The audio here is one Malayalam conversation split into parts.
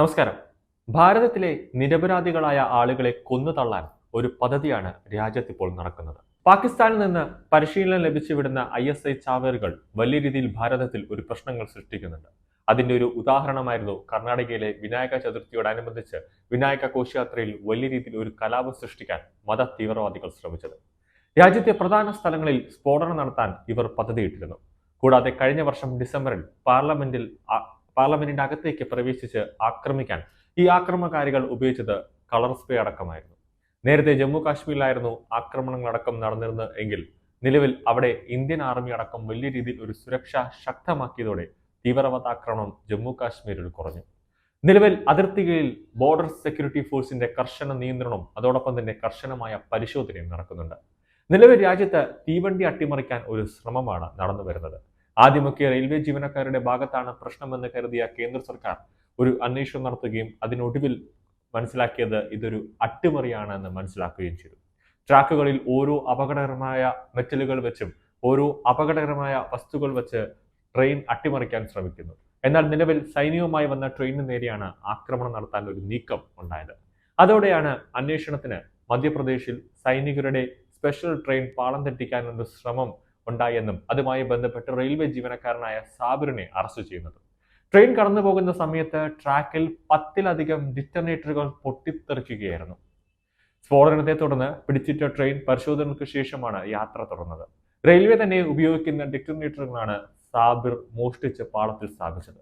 നമസ്കാരം. ഭാരതത്തിലെ നിരപരാധികളായ ആളുകളെ കൊന്നു തള്ളാൻ ഒരു പദ്ധതിയാണ് രാജ്യത്ത് ഇപ്പോൾ നടക്കുന്നത്. പാകിസ്ഥാനിൽ നിന്ന് പരിശീലനം ലഭിച്ചു വിടുന്ന ഐ എസ് ഐ ചാവേറുകൾ വലിയ രീതിയിൽ ഭാരതത്തിൽ ഒരു പ്രശ്നങ്ങൾ സൃഷ്ടിക്കുന്നുണ്ട്. അതിന്റെ ഒരു ഉദാഹരണമായിരുന്നു കർണാടകയിലെ വിനായക ചതുർത്ഥിയോടനുബന്ധിച്ച് വിനായക ഘോഷയാത്രയിൽ വലിയ രീതിയിൽ ഒരു കലാപം സൃഷ്ടിക്കാൻ മത തീവ്രവാദികൾ ശ്രമിച്ചത്. രാജ്യത്തെ പ്രധാന സ്ഥലങ്ങളിൽ സ്ഫോടനം നടത്താൻ ഇവർ പദ്ധതിയിട്ടിരുന്നു. കൂടാതെ കഴിഞ്ഞ വർഷം ഡിസംബറിൽ പാർലമെന്റിൽ പാർലമെന്റിന്റെ അകത്തേക്ക് പ്രവേശിച്ച് ആക്രമിക്കാൻ ഈ ആക്രമണകാരികൾ ഉപയോഗിച്ചത് കളർ സ്പ്രേ അടക്കമായിരുന്നു. നേരത്തെ ജമ്മു കാശ്മീരിലായിരുന്നു ആക്രമണങ്ങളടക്കം നടന്നിരുന്നത് എങ്കിൽ നിലവിൽ അവിടെ ഇന്ത്യൻ ആർമി അടക്കം വലിയ രീതിയിൽ ഒരു സുരക്ഷ ശക്തമാക്കിയതോടെ തീവ്രവാദ ആക്രമണം ജമ്മു കാശ്മീരിൽ കുറഞ്ഞു. നിലവിൽ അതിർത്തികളിൽ ബോർഡർ സെക്യൂരിറ്റി ഫോഴ്സിന്റെ കർശന നിയന്ത്രണവും അതോടൊപ്പം തന്നെ കർശനമായ പരിശോധനയും നടക്കുന്നുണ്ട്. നിലവിൽ രാജ്യത്ത് തീവണ്ടി അട്ടിമറിക്കാൻ ഒരു ശ്രമമാണ് നടന്നു വരുന്നത് ആദ്യമൊക്കെ റെയിൽവേ ജീവനക്കാരുടെ ഭാഗത്താണ് പ്രശ്നമെന്ന് കരുതിയ കേന്ദ്ര സർക്കാർ ഒരു അന്വേഷണം നടത്തുകയും അതിനൊടുവിൽ മനസ്സിലാക്കിയത് ഇതൊരു അട്ടിമറിയാണെന്ന് മനസ്സിലാക്കുകയും ചെയ്തു. ട്രാക്കുകളിൽ ഓരോ അപകടകരമായ മെറ്റലുകൾ വെച്ചും ഓരോ അപകടകരമായ വസ്തുക്കൾ വെച്ച് ട്രെയിൻ അട്ടിമറിക്കാൻ ശ്രമിക്കുന്നു. എന്നാൽ നിലവിൽ സൈന്യവുമായി വന്ന ട്രെയിനിന് നേരെയാണ് ആക്രമണം നടത്താൻ ഒരു നീക്കം ഉണ്ടായത്. അതോടെയാണ് അന്വേഷണത്തിന് മധ്യപ്രദേശിൽ സൈനികരുടെ സ്പെഷ്യൽ ട്രെയിൻ പാളം തെറ്റിക്കാനുള്ള ശ്രമം ഉണ്ടായെന്നും അതുമായി ബന്ധപ്പെട്ട് റെയിൽവേ ജീവനക്കാരനായ സാബിറിനെ അറസ്റ്റ് ചെയ്യുന്നത്. ട്രെയിൻ കടന്നു പോകുന്ന സമയത്ത് ട്രാക്കിൽ പത്തിലധികം ഡിറ്റർനേറ്ററുകൾ പൊട്ടിത്തെറിക്കുകയായിരുന്നു. സ്ഫോടനത്തെ തുടർന്ന് പിടിച്ചിട്ട ട്രെയിൻ പരിശോധനയ്ക്ക് ശേഷമാണ് യാത്ര തുടർന്നത്. റെയിൽവേ തന്നെ ഉപയോഗിക്കുന്ന ഡിറ്റർനേറ്ററുകളാണ് സാബിർ മോഷ്ടിച്ച് പാളത്തിൽ സ്ഥാപിച്ചത്.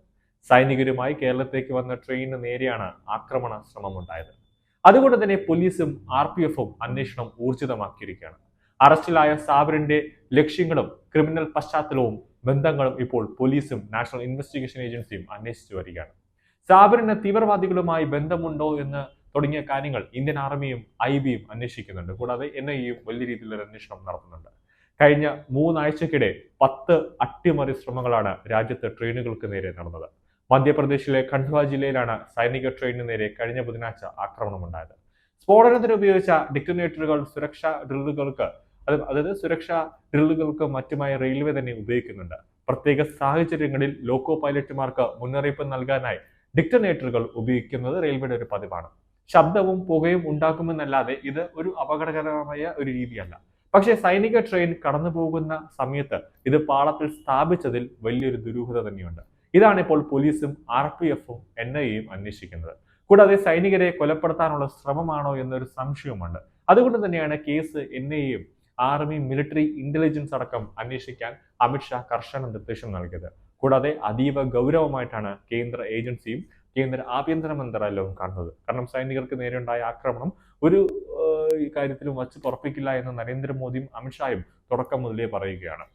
സൈനികരുമായി കേരളത്തിലേക്ക് വന്ന ട്രെയിനിന് നേരെയാണ് ആക്രമണ ശ്രമം ഉണ്ടായത് അതുകൊണ്ട് തന്നെ പോലീസും ആർ പി എഫും അന്വേഷണം ഊർജിതമാക്കിയിരിക്കുകയാണ്. അറസ്റ്റിലായ സാബിറിന്റെ ലക്ഷ്യങ്ങളും ക്രിമിനൽ പശ്ചാത്തലവും ബന്ധങ്ങളും ഇപ്പോൾ പോലീസും നാഷണൽ ഇൻവെസ്റ്റിഗേഷൻ ഏജൻസിയും അന്വേഷിച്ചു വരികയാണ്. സാബിറിന് തീവ്രവാദികളുമായി ബന്ധമുണ്ടോ എന്ന് തുടങ്ങിയ കാര്യങ്ങൾ ഇന്ത്യൻ ആർമിയും ഐ ബിയും അന്വേഷിക്കുന്നുണ്ട്. കൂടാതെ എൻ ഐ എയും വലിയ രീതിയിലുള്ള അന്വേഷണം നടത്തുന്നുണ്ട്. കഴിഞ്ഞ മൂന്നാഴ്ചക്കിടെ പത്ത് അട്ടിമറി ശ്രമങ്ങളാണ് രാജ്യത്ത് ട്രെയിനുകൾക്ക് നേരെ നടന്നത്. മധ്യപ്രദേശിലെ ഖണ്ഡ്വ ജില്ലയിലാണ് സൈനിക ട്രെയിനിന് നേരെ കഴിഞ്ഞ ബുധനാഴ്ച ആക്രമണമുണ്ടായത്. സ്ഫോടനത്തിന് ഉപയോഗിച്ച ഡിറ്റനേറ്ററുകൾ സുരക്ഷാ ഡ്രില്ലുകൾക്ക് അത് അതായത് സുരക്ഷാ ഡ്രില്ലുകൾക്ക് മറ്റുമായി റെയിൽവേ തന്നെ ഉപയോഗിക്കുന്നുണ്ട്. പ്രത്യേക സാഹചര്യങ്ങളിൽ ലോക്കോ പൈലറ്റുമാർക്ക് മുന്നറിയിപ്പ് നൽകാനായി ഡിക്റ്റനേറ്ററുകൾ ഉപയോഗിക്കുന്നത് റെയിൽവേയുടെ ഒരു പതിവാണ്. ശബ്ദവും പുകയും ഉണ്ടാക്കുമെന്നല്ലാതെ ഇത് ഒരു അപകടകരമായ ഒരു രീതിയല്ല. പക്ഷേ സൈനിക ട്രെയിൻ കടന്നു പോകുന്ന സമയത്ത് ഇത് പാളത്തിൽ സ്ഥാപിച്ചതിൽ വലിയൊരു ദുരൂഹത തന്നെയുണ്ട്. ഇതാണ് ഇപ്പോൾ പോലീസും ആർ പി എഫും എൻ ഐ എയും അന്വേഷിക്കുന്നത്. കൂടാതെ സൈനികരെ കൊലപ്പെടുത്താനുള്ള ശ്രമമാണോ എന്നൊരു സംശയവുമുണ്ട്. അതുകൊണ്ട് തന്നെയാണ് കേസ് എൻ ഐയും ആർമി മിലിറ്ററി ഇന്റലിജൻസ് അടക്കം അന്വേഷിക്കാൻ അമിത്ഷാ കർശന നിർദ്ദേശം നൽകിയത്. കൂടാതെ അതീവ ഗൗരവമായിട്ടാണ് കേന്ദ്ര ഏജൻസിയും കേന്ദ്ര ആഭ്യന്തര മന്ത്രാലയവും കാണുന്നത്. കാരണം സൈനികർക്ക് നേരെയുണ്ടായ ആക്രമണം ഒരു കാര്യത്തിലും വച്ച് തുറപ്പിക്കില്ല എന്ന് നരേന്ദ്രമോദിയും അമിത്ഷായും തുടക്കം മുതലേ പറയുകയാണ്.